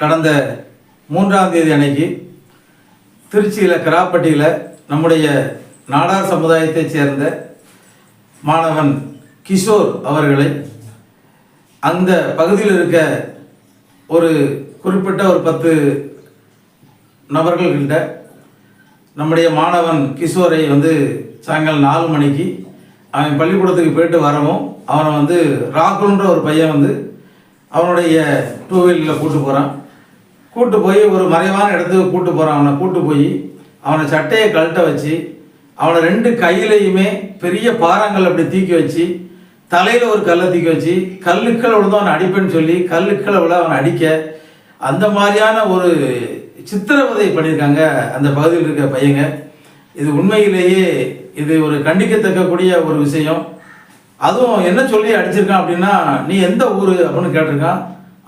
கடந்த மூன்றாம் தேதி அன்னைக்கு திருச்சியில் கிராப்பட்டியில் நம்முடைய நாடார் சமுதாயத்தைச் சேர்ந்த மாணவன் கிஷோர் அவர்களை அந்த பகுதியில் இருக்க ஒரு குறிப்பிட்ட ஒரு பத்து நபர்கள்கிட்ட நம்முடைய மாணவன் கிஷோரை வந்து சாயங்காலம் நாலு மணிக்கு அவன் பள்ளிக்கூடத்துக்கு போயிட்டு வரவும் அவனை வந்து ராகுல்ன்ற ஒரு பையன் வந்து அவனுடைய டூ வீலரில் கூட்டு போகிறான் கூட்டு போய் ஒரு மறைவான இடத்துக்கு கூட்டு போகிறான் அவனை. கூட்டு போய் அவனை சட்டையை கழட்ட வச்சு அவனை ரெண்டு கையிலையுமே பெரிய பாறாங்கல் அப்படி தூக்கி வச்சு தலையில் ஒரு கல்லை தூக்கி வச்சு கல்லுக்கள் விழுந்து அவனை அடிப்பேன்னு சொல்லி கல்லுக்களை விழ அவனை அடிக்க அந்த மாதிரியான ஒரு சித்திரவதை பண்ணியிருக்காங்க அந்த பகுதியில் இருக்க பையங்க. இது உண்மையிலேயே இது ஒரு கண்டிக்கத்தக்கக்கூடிய ஒரு விஷயம். அதுவும் என்ன சொல்லி அடிச்சிருக்கான் அப்படின்னா நீ எந்த ஊர் அப்படின்னு கேட்டிருக்கான்.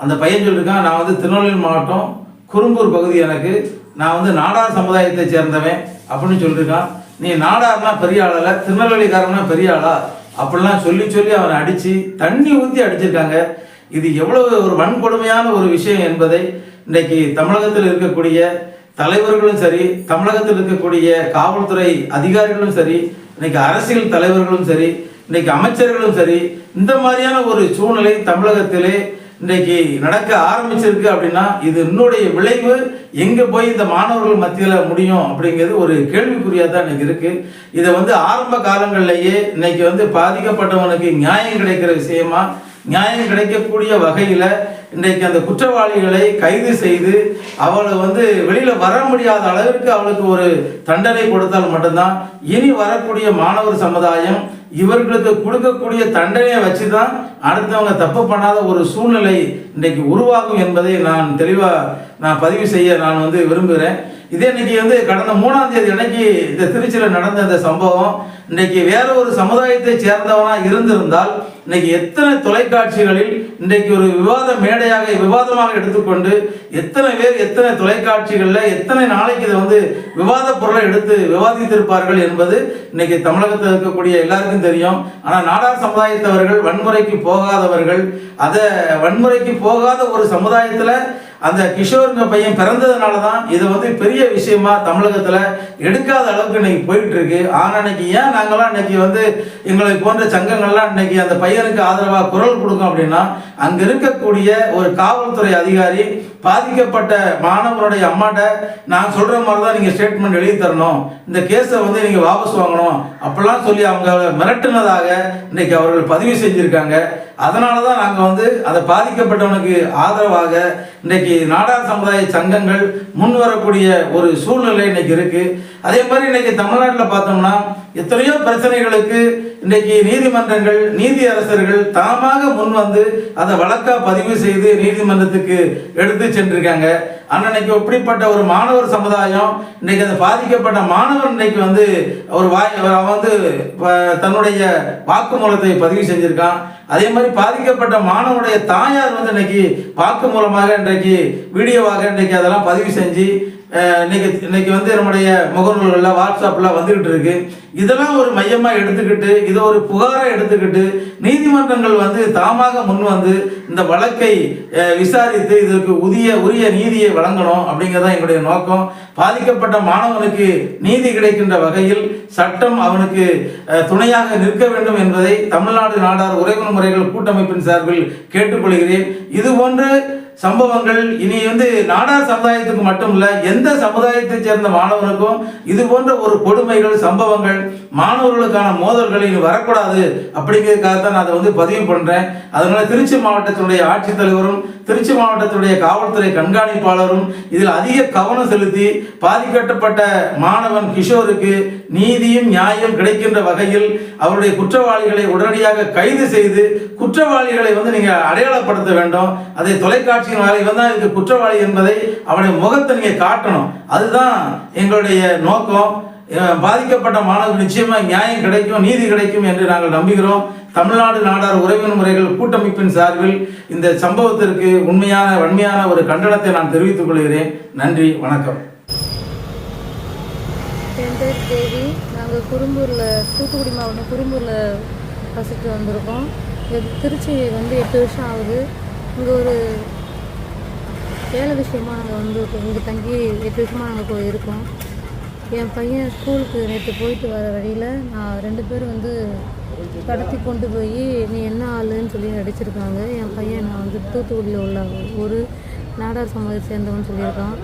அந்த பையன் சொல்லியிருக்கான் நான் வந்து திருநெல்வேலி மாவட்டம் குறும்பூர் பகுதி எனக்கு. நான் வந்து நாடார் சமுதாயத்தை சேர்ந்தவன் அப்படின்னு சொல்லியிருக்கான் நீ நாடார்னா பெரிய ஆளல திருநெல்வேலிக்காரன்னா பெரிய ஆளா? அப்படிலாம் சொல்லி சொல்லி அவனை அடித்து தண்ணி ஊற்றி அடிச்சிருக்காங்க. இது எவ்வளவு ஒரு வன்கொடுமையான ஒரு விஷயம் என்பதை இன்றைக்கு தமிழகத்தில் இருக்கக்கூடிய தலைவர்களும் சரி தமிழகத்தில் இருக்கக்கூடிய காவல்துறை அதிகாரிகளும் சரி இன்னைக்கு அரசியல் தலைவர்களும் சரி இன்னைக்கு அமைச்சர்களும் சரி இந்த மாதிரியான ஒரு சூழ்நிலை தமிழகத்திலே இன்றைக்கு நடக்க ஆரம்பிச்சிருக்கு அப்படின்னா இது என்னுடைய விளைவு. எங்கே போய் இந்த மாணவர்கள் மத்தியில் முடியும் அப்படிங்கிறது ஒரு கேள்விக்குறியாக தான் இன்னைக்கு இருக்குது இதை வந்து ஆரம்ப காலங்கள்லேயே இன்றைக்கி வந்து பாதிக்கப்பட்டவனுக்கு நியாயம் கிடைக்கிற விஷயமா நியாயம் கிடைக்கக்கூடிய வகையில் இன்றைக்கு அந்த குற்றவாளிகளை கைது செய்து அவளை வந்து வெளியில் வர முடியாத அளவிற்கு அவளுக்கு ஒரு தண்டனை கொடுத்தால் மட்டும்தான் இனி வரக்கூடிய மாணவர் சமுதாயம் இவர்களுக்கு கொடுக்கக்கூடிய தண்டனையை வச்சு தான் அடுத்தவங்க தப்பு பண்ணாத ஒரு சூழ்நிலை இன்றைக்கு உருவாகும் என்பதை நான் தெளிவாக நான் பதிவு செய்ய நான் வந்து விரும்புகிறேன். இதே இன்னைக்கு வந்து கடந்த மூணாம் தேதி அன்னைக்கு இந்த திருச்சியில் நடந்த இந்த சம்பவம் இன்னைக்கு வேற ஒரு சமுதாயத்தை சேர்ந்தவனா இருந்திருந்தால் இன்னைக்கு எத்தனை தொலைக்காட்சிகளில் இன்றைக்கு ஒரு விவாத மேடையாக விவாதமாக எடுத்துக்கொண்டு எத்தனை பேர் எத்தனை தொலைக்காட்சிகளில் எத்தனை நாளைக்கு இதை வந்து விவாத பொருளை எடுத்து விவாதித்திருப்பார்கள் என்பது இன்னைக்கு தமிழகத்தில் இருக்கக்கூடிய எல்லாருக்கும் தெரியும். ஆனால் நாடார் சமுதாயத்தவர்கள் வன்முறைக்கு போகாதவர்கள் அதை வன்முறைக்கு போகாத ஒரு சமுதாயத்தில் அந்த கிஷோருங்க பையன் பிறந்ததுனால தான் இது வந்து பெரிய விஷயமா தமிழகத்தில் எடுக்காத அளவுக்கு இன்னைக்கு போயிட்டு இருக்கு ஆனால் இன்னைக்கு ஏன் நாங்களாம் இன்னைக்கு வந்து எங்களை போன்ற சங்கங்கள்லாம் இன்னைக்கு அந்த பையனுக்கு ஆதரவாக குரல் கொடுக்கும் அப்படின்னா அங்கே இருக்கக்கூடிய ஒரு காவல்துறை அதிகாரி பாதிக்கப்பட்ட மாணவனுடைய அம்மாட்ட நான் சொல்கிற மாதிரி தான் நீங்கள் ஸ்டேட்மெண்ட் எழுதி தரணும். இந்த கேஸை வந்து நீங்கள் வாபஸ் வாங்கணும். அப்படிலாம் சொல்லி அவங்க மிரட்டுனதாக இன்னைக்கு அவர்கள் பதிவு செஞ்சுருக்காங்க. அதனால தான் நாங்கள் வந்து அதை பாதிக்கப்பட்டவனுக்கு ஆதரவாக இன்னைக்கு நாடார் சமுதாய சங்கங்கள் முன் வரக்கூடிய ஒரு சூழ்நிலை இன்னைக்கு இருக்கு. அதே மாதிரி இன்னைக்கு தமிழ்நாட்டில் பார்த்தோம்னா எத்தனையோ பிரச்சனைகளுக்கு இன்னைக்கு நீதிமன்றங்கள் நீதி அரசர்கள் தாமாக முன் வந்து அதை வழக்கா பதிவு செய்து நீதிமன்றத்துக்கு எடுத்து சென்றிருக்காங்க. ஆனால் இன்னைக்கு இப்படிப்பட்ட ஒரு மாணவர் சமுதாயம் இன்னைக்கு அந்த பாதிக்கப்பட்ட மாணவர் இன்னைக்கு வந்து ஒரு வாய் அவன் வந்து தன்னுடைய வாக்குமூலத்தை பதிவு செஞ்சிருக்கான். அதே மாதிரி பாதிக்கப்பட்ட மாணவனுடைய தாயார் வந்து இன்னைக்கு வாக்கு மூலமாக இன்றைக்கு வீடியோவாக இன்றைக்கு அதெல்லாம் பதிவு செஞ்சு இன்னைக்கு இன்னைக்கு வந்து நம்முடைய முகநூல்களில் வாட்ஸ்அப்பில் வந்துக்கிட்டு இருக்கு. இதெல்லாம் ஒரு மையமாக எடுத்துக்கிட்டு இதை ஒரு புகாராக எடுத்துக்கிட்டு நீதிமன்றங்கள் வந்து தாமாக முன் வந்து இந்த வழக்கை விசாரித்து இதற்கு உரிய உரிய நீதியை வழங்கணும் அப்படிங்கிறதான் எங்களுடைய நோக்கம். பாதிக்கப்பட்ட மாணவனுக்கு நீதி கிடைக்கின்ற வகையில் சட்டம் அவனுக்கு துணையாக நிற்க வேண்டும் என்பதை தமிழ்நாடு நாடார் உறவு முறைகள் கூட்டமைப்பின் சார்பில் கேட்டுக்கொள்கிறேன். இதுபோன்று சம்பவங்கள் இனி வந்து நாடார் சமுதாயத்துக்கு மட்டும் எந்த சமுதாயத்தை சேர்ந்த மாணவனுக்கும் இது போன்ற ஒரு கொடுமைகள் சம்பவங்கள் மாணவர்களுக்கான மோதல்கள் இனி வரக்கூடாது அப்படிங்கிறதுக்காக தான் நான் அதை வந்து பதிவு பண்ணுறேன் அதனால திருச்சி மாவட்டத்தினுடைய ஆட்சித்தலைவரும் திருச்சி மாவட்டத்துடைய காவல்துறை கண்காணிப்பாளரும் இதில் அதிக கவனம் செலுத்தி பாதிக்கப்பட்ட மாணவன் கிஷோருக்கு நீதியும் நியாயம் கிடைக்கின்ற வகையில் அவருடைய குற்றவாளிகளை உடனடியாக கைது செய்து குற்றவாளிகளை வந்து நீங்கள் அடையாளப்படுத்த வேண்டும். அதை தொலைக்காட்சியின் வாயிலாக தான் இதுக்கு குற்றவாளி என்பதை அவனுடைய முகத்தை நீங்கள் காட்டணும். அதுதான் எங்களுடைய நோக்கம். பாதிக்கப்பட்ட மாணவர்கள் நிச்சயமாக நியாயம் கிடைக்கும் நீதி கிடைக்கும் என்று நாங்கள் நம்புகிறோம். தமிழ்நாடு நாடார் உறவின் முறைகள் கூட்டமைப்பின் சார்பில் இந்த சம்பவத்திற்கு உண்மையான வன்மையான ஒரு கண்டனத்தை நான் தெரிவித்துக் கொள்கிறேன். நன்றி வணக்கம். என் தேவி. நாங்கள் குறும்பூரில் தூத்துக்குடி மாவட்டம் குறும்பூரில் வசித்து வந்திருக்கோம். இது திருச்சி வந்து எட்டு வருஷம் ஆகுது. இங்கே ஒரு வேலை விஷயமாக நாங்கள் வந்து இங்கே தங்கி எட்டு வருஷமாக நாங்கள் இருக்கோம். என் பையன் ஸ்கூலுக்கு நேற்று போயிட்டு வர வழியில் நான் ரெண்டு பேரும் வந்து கடத்தி கொண்டு போய் நீ என்ன ஆளுன்னு சொல்லி அடிச்சிருக்காங்க என் பையன் நான் வந்து தூத்துக்குடியில் உள்ள ஒரு நாடார் சமூகத்தை சேர்ந்தவன் சொல்லியிருக்கான்.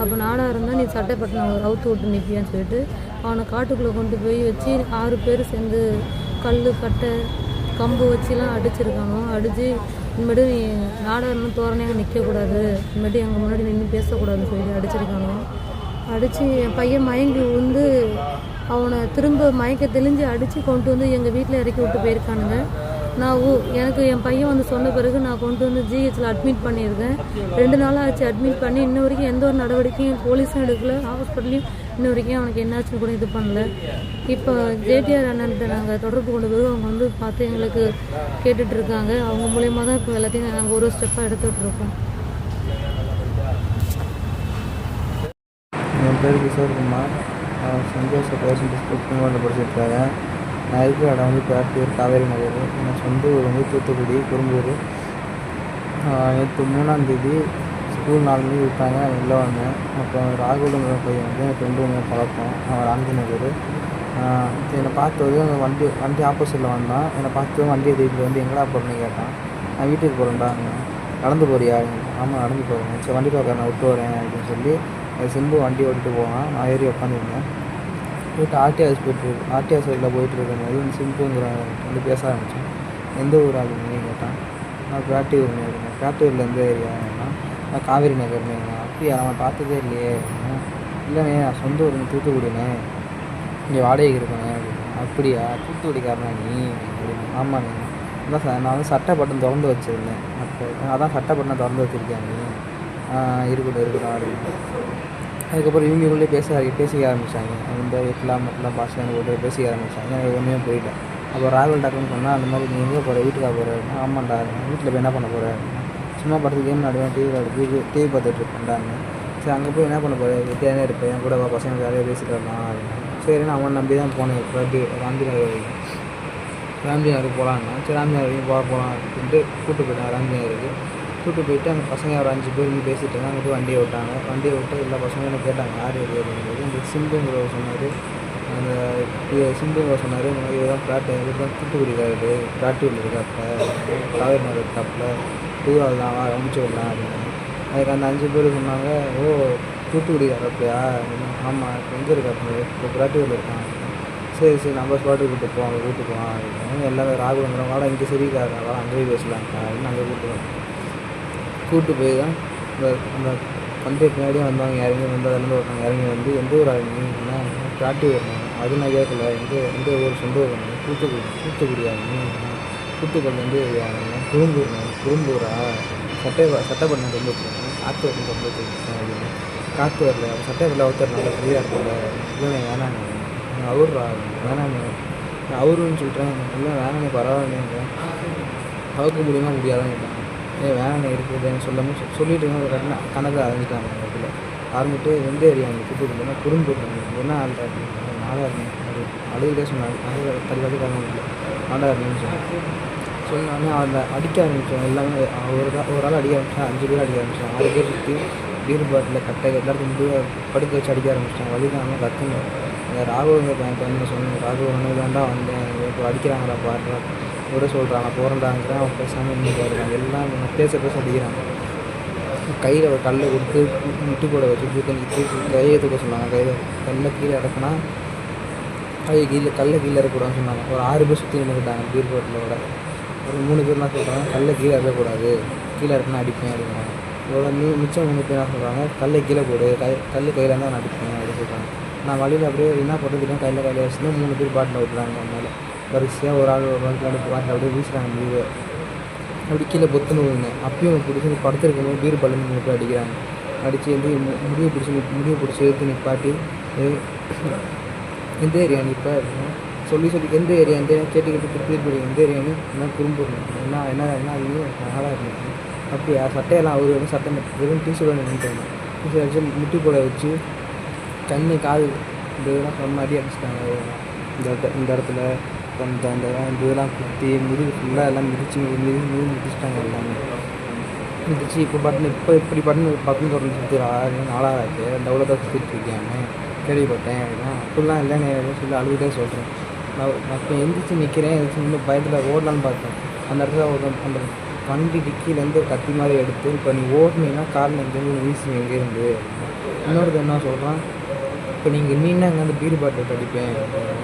அப்போ நாடாக இருந்தால் நீ சட்டைப்பட்டினம் ரவுத்து விட்டு நிற்பியான்னு சொல்லிட்டு அவனை காட்டுக்குள்ளே கொண்டு போய் வச்சு ஆறு பேர் சேர்ந்து கல் கட்டை கம்பு வச்சுலாம் அடிச்சிருக்காங்க. அடித்து இனிமேட்டு நீ நாடாருன்னு தோரணையாக நிற்கக்கூடாது இனிமேட்டு எங்கள் முன்னாடி நின்று பேசக்கூடாதுன்னு சொல்லி அடிச்சிருக்காங்க. அடித்து என் பையன் மயங்கி விழுந்து அவனை திரும்ப மயக்க தெளிஞ்சு அடித்து கொண்டு வந்து எங்கள் வீட்டில் இறக்கி விட்டு போயிருக்கானுங்க. நான் ஊ எனக்கு என் பையன் வந்து சொன்ன பிறகு நான் கொண்டு வந்து ஜிஹெச்சில் அட்மிட் பண்ணியிருக்கேன். ரெண்டு நாளாக ஆச்சு அட்மிட் பண்ணி இன்ன வரைக்கும் எந்த ஒரு நடவடிக்கையும் போலீஸும் எடுக்கல ஹாஸ்பிட்டலையும் இன்ன வரைக்கும் அவனுக்கு என்னாச்சுன்னு கூட இது பண்ணல. இப்போ ஜேடிஆர் அண்ணன்ட்ட நாங்கள் தொடர்பு கொண்டு போய் அவங்க வந்து பார்த்து எங்களுக்கு கேட்டுட்டு இருக்காங்க. அவங்க மூலயமா தான் இப்போ எல்லாத்தையும் நாங்கள் ஒரு ஸ்டெப்பாக எடுத்துகிட்டு இருக்கோம். என் பேர் கிஷோர் குமார். சென்ட் ஜோசப் பர்சன்ட் ஸ்கூல் கும்பகோணத்தில் நான் இருக்கிற இடம் வந்து பேட்டூர் காவேரி நகர். என் சொந்த ஊர் வந்து தூத்துக்குடி குறும்பூர் நேற்று மூணாந்தேதி ஸ்கூல் நாலு மணி விட்டாங்க. நான் உள்ளே வந்தேன். அப்புறம் ராகுலுங்கிற பையன் வந்து என் ஃப்ரெண்டு ஒன்று பழக்கம் அவன் ராந்தி நகர். என்னை பார்த்தது அந்த வண்டி வண்டி ஆப்போசிட்டில் வந்தான். என்னை பார்த்து வண்டியை திருப்பி வந்து எங்கடா போகிறேன்னு கேட்டான். நான் வீட்டுக்கு போகிறேன்டா நடந்து போறியா? ஆமாம் நடந்து போகிறேன் சரி வண்டி பார்க்க நான் விட்டு வரேன் அப்படின்னு சொல்லி சிம்பு வண்டி ஓட்டிட்டு போவான். நான் ஏறி உட்காந்துருந்தேன் போயிட்டு ஆர்டிஆர்எஸ் போயிட்டுருக்கு ஆர்டிஆர் சைடில் போயிட்டு இருக்கிற மாதிரி இந்த சிம்புங்கிற வந்து பேச ஆரம்பித்தேன் எந்த ஊர் ஆகுதுன்னு கேட்டான். நான் பேட்டூர்னு இருந்தேன் பேட்டூரில் எந்த ஏரியான்னா நான் காவேரி நகர்னு அப்படியா? அவன் பார்த்ததே இல்லையே. இல்லைண்ணே நான் சொந்த ஊர் தூத்துக்குடிண்ணே. இங்கே வாடகைக்கு இருக்கேன் அப்படின்னு அப்படியா? தூத்துக்குடிக்காரனா நீ? அப்படின்னு ஆமாண்ணே. அதான் சார் நான் வந்து சட்டை பட்டன் திறந்து வச்சுருந்தேன். அப்போ அதான் சட்டை பட்டம் திறந்து வச்சுருக்கேன் நீ? இருக்கட்டும் இருக்கட்டும் அப்படின்னு அதுக்கப்புறம் இவங்களுக்குள்ளே பேச பேசிக்க ஆரம்பித்தாங்க இந்த எட்லாம் மட்டும் பாஷை போட்டு பேசிக்க ஆரம்பித்தாங்க எனக்கு ஒன்றுமே போயிட்டேன் அப்போ ராகுல் டாக்டர்னு சொன்னால் அந்த மாதிரி நீ எங்கே போகிற வீட்டுக்காக போகிற ஆமாண்டா வீட்டில் போய் என்ன பண்ண போகிற சும்மா படத்துக்கு கேம் விளாடுவேன் டிவி விளாடுது டிவி பார்த்துட்டு இருப்பேன்டாங்க சரி அங்கே போய் என்ன பண்ண போகிறேன் வெட்டியானே இருப்பேன். என் கூட பசங்க ஜாலியாக பேசிட்டு வரலாம் அப்படின்னு சரி நான் அவன் நம்பி தான் போனேன். இப்போ ராந்தி நகர் வரைக்கும்? ராம்ஜி நகருக்கு போகலான்னா சரி ராம்ஜி நகர் வரைக்கும் போக போகலாம் அப்படின்ட்டு கூப்பிட்டு போயிட்டேன் ராம்ஜி நகருக்கு. கூப்பிட்டு போயிட்டு அந்த பசங்க ஒரு அஞ்சு பேர் பேசிகிட்டு பேசிட்டு இருந்தாங்க. அங்கே போய் வண்டியை விட்டாங்க வண்டியை விட்டு எல்லா பசங்களும் என்ன கேட்டாங்க? யார் இது இந்த சொன்னார். அந்த சிம்புங்க சிம்புங்கிற சொன்னார். இந்த மாதிரி இதுதான் ஃப்ளாட் இவர் தூத்துக்குடி காரு பிளாட்டூரில் இருக்காப்புல காவேரி நகர் இருக்காப்புல தூரால் தான். அமுச்சு விடலாம் அப்படின்னு. அதுக்கு அந்த அஞ்சு பேர் சொன்னாங்க. ஓ தூத்துக்குடிக்காரப்பையா ஆமாம் எங்கே இருக்காப்புல இப்போ பிளாட்டூரில் இருக்கான். சரி சரி. நம்ம ஸ்பாட்டுக்கு கூப்பிட்டு போவோம். அங்கே கூப்பிட்டு போவோம் அப்படின்னு. எல்லாமே ராகுலங்கிற வாடா இங்கே சரிக்காரா வாடா அங்கேயே பேசலாம் பேசலாம்க்கா அப்படின்னு அங்கே கூப்பிட்டு போவோம் கூப்பிட்டு போய் தான் அந்த அந்த வண்டியை பின்னாடியே வந்தவங்க இறங்கி வந்ததுலேருந்து ஒருத்தவங்க இறங்கி வந்து எந்த ஊர் ஆளுங்கன்னா காட்டி வரணும் அது நான் கேட்கல எந்த எந்த ஊர் சொந்த ஊர் கூட்டுக்குடி தூத்துக்குடி தூத்துக்குடி ஆளுங்க தூத்துக்குடி வந்து குறும்பூர் குறும்பூரா சட்டை சட்டைப்பண்ண ரொம்ப பிடிக்கும் காற்று வரணும் ரொம்ப பிடிக்கும் அப்படின்னு காற்று வரல சட்டை வரல ஒருத்தர் நல்லா ஃப்ரீயாக இருக்கும்ல இல்லைண்ணே வேணாண்ணே அவர் வேணாண்ணே நான் அவருன்னு சொல்லிட்டேன் இல்லை வேணாண்ணே பரவாயில்லைங்க. பார்க்க முடியுமா? முடியாதான் கேட்டேன் ஏ வேணாண்ணே இருக்குதுன்னு சொல்லாமல் சொல்லிட்டு ஒரு இடத்துல கணக்கு ஆரம்பிச்சிட்டாங்க அந்த இடத்துல. ஆரம்பிட்டு எந்த ஏரியா அந்த தூத்துக்குடினா குறும்பூர் என்ன ஆள் இருந்தேன் அழுகிட்டே சொன்னாங்க. அழுக தள்ளி தள்ளி நாடாக இருந்தேன்னு சொன்னாங்க. சொன்னானே அந்த அடிக்க ஆரம்பித்தோம் எல்லாமே ஒரு ஒரு ஆள் அடிக்க ஆரம்பிச்சான். அஞ்சு பேர் அடிக்க ஆரம்பிச்சான். ஆறு பேர் சுற்றி பீர் பாட்டில் கட்டை எல்லாத்தையும் முடிய படுக்க வச்சு அடிக்க ஆரம்பிச்சிட்டாங்க. வலிக்காமல் கத்துங்க அந்த ராகுவங்க பையன் பண்ண சொன்னேன் ராகுவனு தாண்டா வந்தேன். இப்போ அடிக்கிறாங்களா பாடுறா ஒரு சொல்கிறாங்க போகிறேன்டாங்கிறான் அவன் பேசாமல் இன்னும் பாருங்க. எல்லாம் நான் பேச பேச அடிக்கிறாங்க கையில் ஒரு கல்லை கொடுத்து முட்டு போட வச்சு தூக்கி கையை தூக்க சொன்னாங்க. கையில் கல்லை கீழே இறக்குனா கை கீழே கல்லை கீழே இறக்கக்கூடாதுன்னு சொன்னாங்க. ஒரு ஆறு பேர் சுற்றி நின்றுக்கிட்டாங்க பீர் பாட்டில் கூட. ஒரு மூணு பேர் என்ன சொல்கிறாங்க கல்லை கீழே இறக்கக்கூடாது கீழே இறக்குனா அடிப்பேன் அப்படிங்கிறாங்க. இதோட மீ மிச்சம் மூணு பேர் என்ன சொல்கிறாங்க கல்லை கீழே போடு. கை கல் கையில் இருந்தால் நான் அடிப்பேன் அப்படின்னு சொல்கிறாங்க நான் வழியில் அப்படியே என்ன பண்ணுறதுக்கு கையில் கையில் வச்சுருந்தேன் மூணு பேர் பாட்டில் விட்டுறாங்க மேலே. வரிசையாக ஒரு ஆள் ஒரு ஆள் ரெண்டு பாட்டில் அப்படியே வீசுகிறாங்க முடிவு அப்படி கீழே பொத்துன்னு விழுங்க அப்பயும் பிடிச்சி படுத்துருக்கும் போது பீர் பல்லு மூணு அடிக்கிறாங்க. அடித்து வந்து மு- பிடிச்சி முடிவு பிடிச்சி எடுத்து நிப்பாட்டி எந்த ஏரியா நிற்பா அப்படின்னா சொல்லி சொல்லி எந்த ஏரியா எந்த ஏரியா கேட்டுக்கிட்டு திருப்பி எந்த ஏரியான்னு என்ன குறும்புறணும் என்ன என்ன என்ன அது நல்லா இருந்துச்சு அப்படியா? சட்டையெல்லாம் அவர் வந்து சட்டை வெறும் டிஷர்ட் நின்றுட்டாங்க டிஷர்ட் அடிச்சு முட்டி போட வச்சு கண்ணு காது இந்த இதெல்லாம் செம்ம அடி அடிச்சிட்டாங்க. இந்த இடத்த இந்த இடத்துல அப்புறம் இந்த அந்த இந்த இதெல்லாம் குத்தி முதுகு ஃபுல்லாக எல்லாம் மிதிச்சு மிதி மிதி மிதிச்சிட்டாங்க எல்லாமே. மிதிச்சு இப்போ பட்டன் இப்போ இப்படி பட்டன் பட்டன் தொடர்ந்து சுற்றி ஆறு நாளாக ஆச்சு தான் சுற்றிட்டு கேள்விப்பட்டேன். அப்படின்னா அப்படிலாம் இல்லைன்னு சொல்லி அழுதுகிட்டே சொல்கிறேன் நான் நான் இப்போ எந்திரிச்சு நிற்கிறேன் எந்திரிச்சு இன்னும் பயத்தில் ஓடலான்னு பார்த்தேன். அந்த இடத்துல ஒரு அந்த வண்டி டிக்கிலேருந்து கத்தி மாதிரி எடுத்து இப்போ நீ ஓடுனீங்கன்னா காலில் எங்கேருந்து வீசி எங்கேருந்து இன்னொருத்தர் என்ன சொல்கிறான் இப்போ நீங்கள் மீனா அங்கே அந்த பீர் பாட்டில்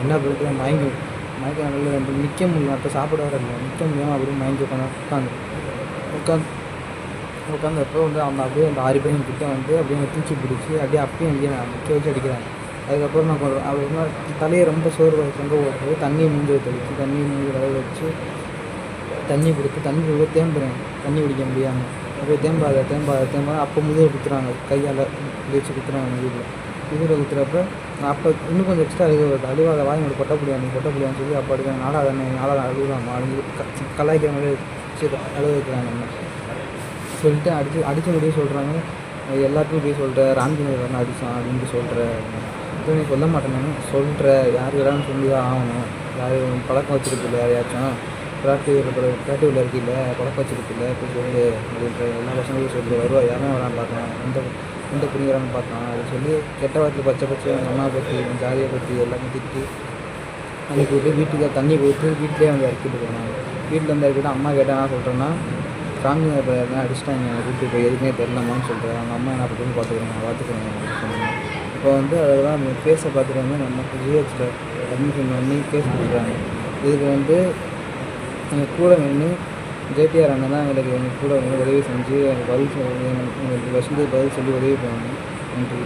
என்ன பண்ணுறது மயங்கி மயக்க நல்ல நிற்க முடியல அப்போ சாப்பிட வர இல்லை நிற்க முடியாமல் அப்படியே மயங்கி உட்காந்து உட்காந்து உட்காந்து உட்காந்தப்போ வந்து அவங்க அப்படியே அந்த ஆறு பேரும் கிட்ட வந்து அப்படியே தூக்கி பிடிச்சி அப்படியே அப்பயும் அங்கே நான் நிற்க வச்சு அடிக்கிறாங்க. அதுக்கப்புறம் நான் அப்புறமா தலையை ரொம்ப சோறு தொங்க போட்டு தண்ணியை மூஞ்சி தெளிச்சு தண்ணியை மூஞ்சி கலவை வச்சு தண்ணி கொடுத்து தண்ணி கொடுக்க தேம்புறேன். தண்ணி குடிக்க முடியாமல் அப்படியே தேம்பாத தேம்பாத தேம்பாத. அப்போ முதுகில் குத்துறாங்க. கையால் குளிச்சு குத்துறாங்க. முதுகில். குதிரை குத்துறப்ப அப்போ இன்னும் கொஞ்சம் எக்ஸ்ட்ரா இது வருது அழுவாத வாய் உங்களுக்கு கொட்ட நீ கொட்ட சொல்லி அப்போ அடிக்கிறாங்க நாளாக தானே நாளாக அழுகுறாங்க அழுது கலாய்க்கிற மாதிரி சரி வைக்கிறாங்க சொல்லிட்டு அடிச்சு அடிச்ச முடியும் சொல்கிறாங்க எல்லாத்துக்கும் போய் சொல்கிற ராம்ஜினர் வந்து அடித்தான் அப்படின்னு சொல்கிற இப்போ நீ சொல்ல மாட்டேன்னு சொல்கிற யார் யாரும் சொல்லி தான் ஆகணும். யார் பழக்கம் வச்சிருக்கில்ல யாரையாச்சும். விளையாட்டு விளையாட்டுவில் இருக்கில்ல பழக்கம் வச்சுருக்குல்ல இப்போ சொல்லு அப்படின்ற எல்லா பசங்களையும் சொல்லி வருவா. யாரும் வரான்னு பார்க்கலாம் எந்த எந்த புரிஞ்சுக்கிறான்னு பார்த்தான் அதை சொல்லி கெட்ட வார்த்தை பச்சை பச்சை எங்கள் அம்மா பற்றி எங்கள் ஜாதியை பற்றி எல்லாமே திட்டி அன்றைக்கி விட்டு வீட்டுக்கு தண்ணி போட்டு வீட்டிலே வந்து இறக்கிட்டு போனாங்க. வீட்டில் வந்து இறக்கிட்டு அம்மா கேட்டால் என்ன சொல்கிறேன்னா சாமியார் பையன் அடிச்சிட்டாங்க என்னை கூப்பிட்டு போய் எதுக்குமே தெரிலமான்னு சொல்கிறேன் அவங்க அம்மா என்ன பண்ணி பார்த்துக்கிறேன். பார்த்துக்கிறேன் சொன்னாங்க. இப்போ வந்து அதெல்லாம் நம்ம ஃபேஸை பார்த்துட்டு வந்து நம்ம ஜிஹெச்சில் அட்மிஷன் பண்ணி கேஸ் கொடுக்குறாங்க. இதுக்கு வந்து எங்கள் கூட நின்று ஜேடிஆர் அண்ணன் தான் எங்களுக்கு எங்கள் கூட வந்து உதவி செஞ்சு எனக்கு பதில் சொல்லி எங்களுக்கு வசதி பதில் சொல்லி உதவி பண்ணாங்க நன்றி.